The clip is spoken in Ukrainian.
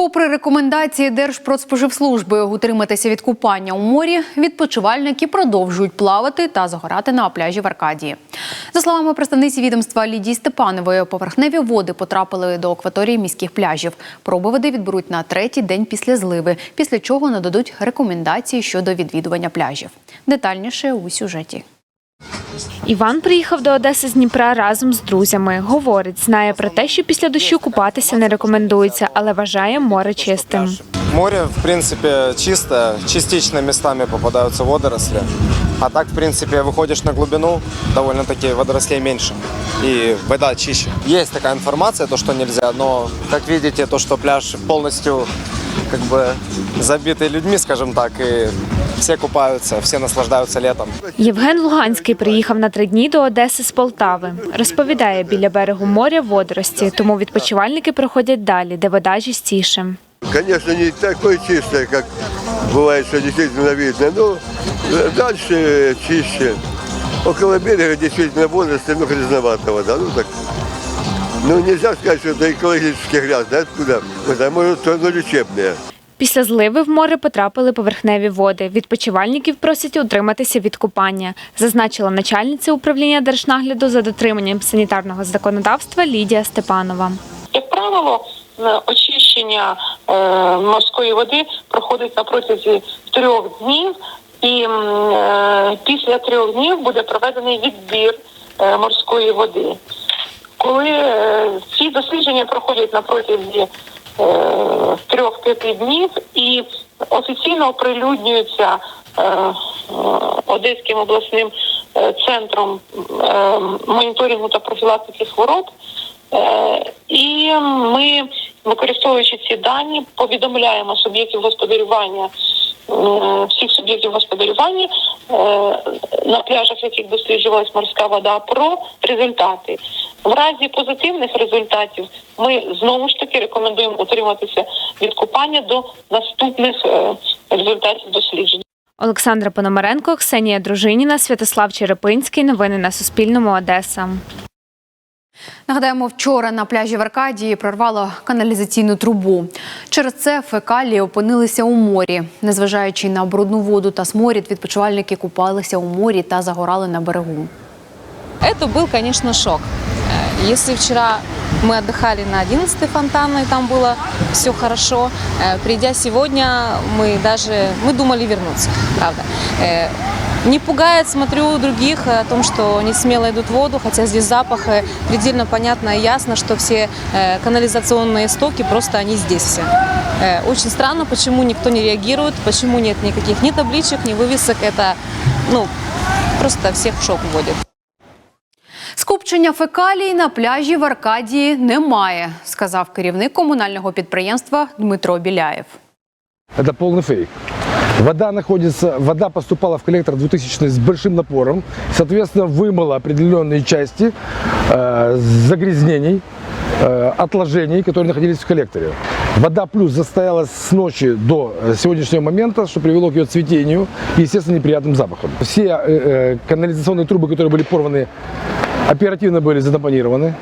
Попри рекомендації Держпродспоживслужби утриматися від купання у морі, відпочивальники продовжують плавати та загорати на пляжі в Аркадії. За словами представниці відомства Лідії Степанової, поверхневі води потрапили до акваторії міських пляжів. Проби води відберуть на третій день після зливи, після чого нададуть рекомендації щодо відвідування пляжів. Детальніше у сюжеті. Іван приїхав до Одеси з Дніпра разом з друзями. Говорить, знає про те, що після дощу купатися не рекомендується, але вважає море чистим. Море, в принципе, чистое, частично местами попадаются водоросли. А так, в принципе, выходишь на глубину, довольно-таки водорослей меньше. И вода чище. Есть такая информация, то, что нельзя, но, как видите, то, что пляж полностью как бы забитый людьми, скажем так, и все купаются, все наслаждаются летом. Євген Луганський приїхав на три дні до Одеси з Полтави. Розповідає, біля берегу моря водорості, тому відпочивальники проходять далі, де вода чистіше. Конечно, не такой чистый, как бывает, что действительно видно, но дальше чище. Около берега действительно водоросли, ну, грязновато вода, ну так. Ну, нельзя сказать, что это экологически грязно, откуда? Это, может, оно лечебное. Після зливи в море потрапили поверхневі води. Відпочивальників просять утриматися від купання, зазначила начальниця управління держнагляду за дотриманням санітарного законодавства Лідія Степанова. Як правило, е, очищення е, морської води проходить на протязі трьох днів, і м, е, після трьох днів буде проведений відбір е, морської води. Коли е, ці дослідження проходять на протязі е, трьох-п'яти днів і офіційно оприлюднюються е, Одеським обласним центром моніторингу та профілактики хвороб. І ми, використовуючи ці дані, повідомляємо суб'єктів господарювання, всіх суб'єктів господарювання е, на пляжах, яких досліджувалась морська вода, про результати. В разі позитивних результатів ми знову ж таки рекомендуємо утриматися від купання до наступних е, результатів досліджень. Олександра Пономаренко, Ксенія Дружиніна, Святослав Черепинський. Новини на Суспільному. Одеса. Нагадаємо, вчора на пляжі в Аркадії прорвало каналізаційну трубу. Через це фекалії опинилися у морі. Незважаючи на брудну воду та сморід, відпочивальники купалися у морі та загорали на берегу. Это был, конечно, шок. Э, Если вчера мы отдыхали на 11 фонтанной, там было все хорошо, э, придя сегодня, мы даже мы думали вернуться, правда. Э, Не пугает, смотрю других о том, что они смело идут в воду, хотя здесь запах э, предельно понятно и ясно, что все э, канализационные стоки просто они здесь все. Э, Очень странно, почему никто не реагирует, почему нет никаких ни табличек, ни вывесок. Это, ну, просто всех в шок вводит. Скупчення фекалій на пляжі в Аркадії немає, сказав керівник комунального підприємства Дмитро Біляєв. Это полный фейк. Вода находится, вода поступала в коллектор 2000 с большим напором, соответственно, вымыла определенные части э, загрязнений, э, отложений, которые находились в коллекторе. Вода плюс застоялась с ночи до э, сегодняшнего момента, что привело к ее цветению и, естественно, неприятным запахом. Все э, э, канализационные трубы, которые были порваны, оперативно были задомонированы.